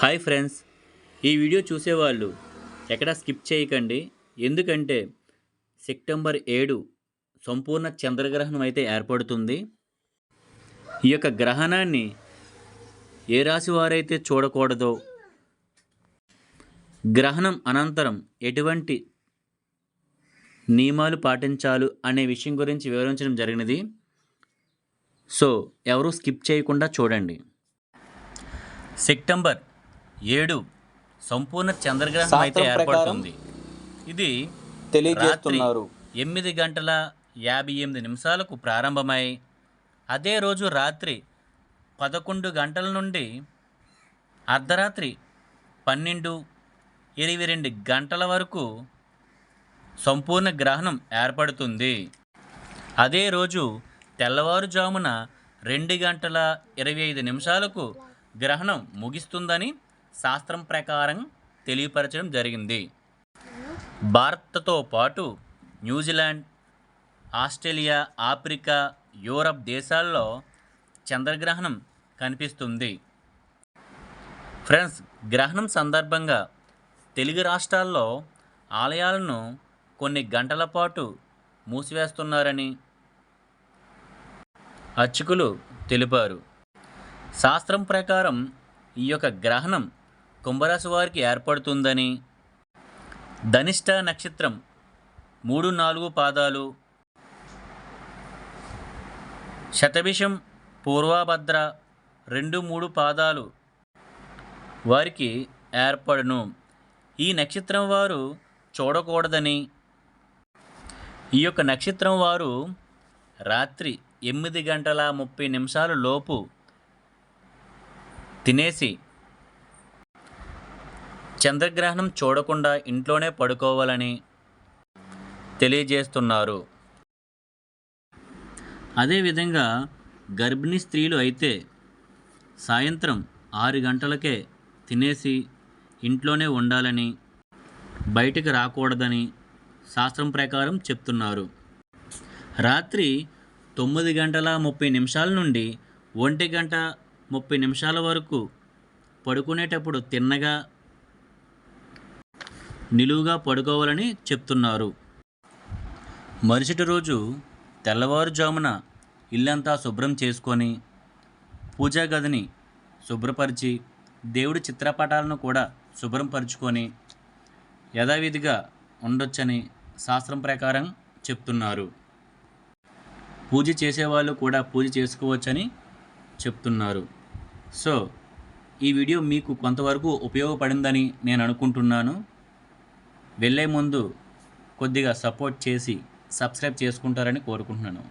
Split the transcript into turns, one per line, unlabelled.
Hi friends. ఈ video చూసేవాళ్ళు ఎక్కడా స్కిప్ చేయకండి. ఎందుకంటే సెప్టెంబర్ ఏడు సంపూర్ణ చంద్రగ్రహణం అయితే ఏర్పడుతుంది. ఈ యొక్క గ్రహణాన్ని ఏ రాశి వారైతే చూడకూడదో గ్రహణం అనంతరం ఎటువంటి నియమాలు పాటించాలి అనే విషయం గురించి వివరించడం జరిగినది. సో ఎవరు స్కిప్ చేయకుండా చూడండి. సెప్టెంబర్ ఏడు సంపూర్ణ చంద్రగ్రహణం అయితే ఏర్పడుతుంది. ఇది
తెలియజేస్తున్నారు.
ఎనిమిది గంటల యాభై ఎనిమిది నిమిషాలకు ప్రారంభమై అదే రోజు రాత్రి పదకొండు గంటల నుండి అర్ధరాత్రి పన్నెండు ఇరవై రెండు గంటల వరకు సంపూర్ణ గ్రహణం ఏర్పడుతుంది. అదే రోజు తెల్లవారుజామున రెండు గంటల ఇరవై ఐదు నిమిషాలకు గ్రహణం ముగిస్తుందని శాస్త్రం ప్రకారం తెలియపరచడం జరిగింది. భారత్తో పాటు న్యూజిలాండ్ ఆస్ట్రేలియా ఆఫ్రికా యూరప్ దేశాల్లో చంద్రగ్రహణం కనిపిస్తుంది. ఫ్రెండ్స్ గ్రహణం సందర్భంగా తెలుగు రాష్ట్రాల్లో ఆలయాలను కొన్ని గంటల పాటు మూసివేస్తున్నారని అర్చకులు తెలిపారు. శాస్త్రం ప్రకారం ఈ యొక్క గ్రహణం కుంభరాశి వారికి ఏర్పడుతుందని. ధనిష్ట నక్షత్రం మూడు నాలుగు పాదాలు. శతభిషం పూర్వభద్ర రెండు మూడు పాదాలు వారికి ఏర్పడును. ఈ నక్షత్రం వారు చూడకూడదని. ఈ యొక్క నక్షత్రం వారు రాత్రి ఎనిమిది గంటల ముప్పై నిమిషాల లోపు తినేసి చంద్రగ్రహణం చూడకుండా ఇంట్లోనే పడుకోవాలని తెలియజేస్తున్నారు. అదేవిధంగా గర్భిణీ స్త్రీలు అయితే సాయంత్రం ఆరు గంటలకే తినేసి ఇంట్లోనే ఉండాలని బయటికి రాకూడదని శాస్త్రం ప్రకారం చెప్తున్నారు. రాత్రి తొమ్మిది గంటల ముప్పై నిమిషాల నుండి ఒంటి గంట ముప్పై నిమిషాల వరకు పడుకునేటప్పుడు తిన్నగా నిలువుగా పడుకోవాలని చెప్తున్నారు. మరుసటి రోజు తెల్లవారుజామున ఇల్లంతా శుభ్రం చేసుకొని పూజా గదిని శుభ్రపరిచి దేవుడి చిత్రపటాలను కూడా శుభ్రపరుచుకొని యథావిధిగా ఉండొచ్చని శాస్త్రం ప్రకారం చెప్తున్నారు. పూజ చేసేవాళ్ళు కూడా పూజ చేసుకోవచ్చని చెప్తున్నారు. సో ఈ వీడియో మీకు కొంతవరకు ఉపయోగపడిందని నేను అనుకుంటున్నాను. వెళ్ళే ముందు కొద్దిగా సపోర్ట్ చేసి సబ్స్క్రైబ్ చేసుకుంటారని కోరుకుంటున్నాను.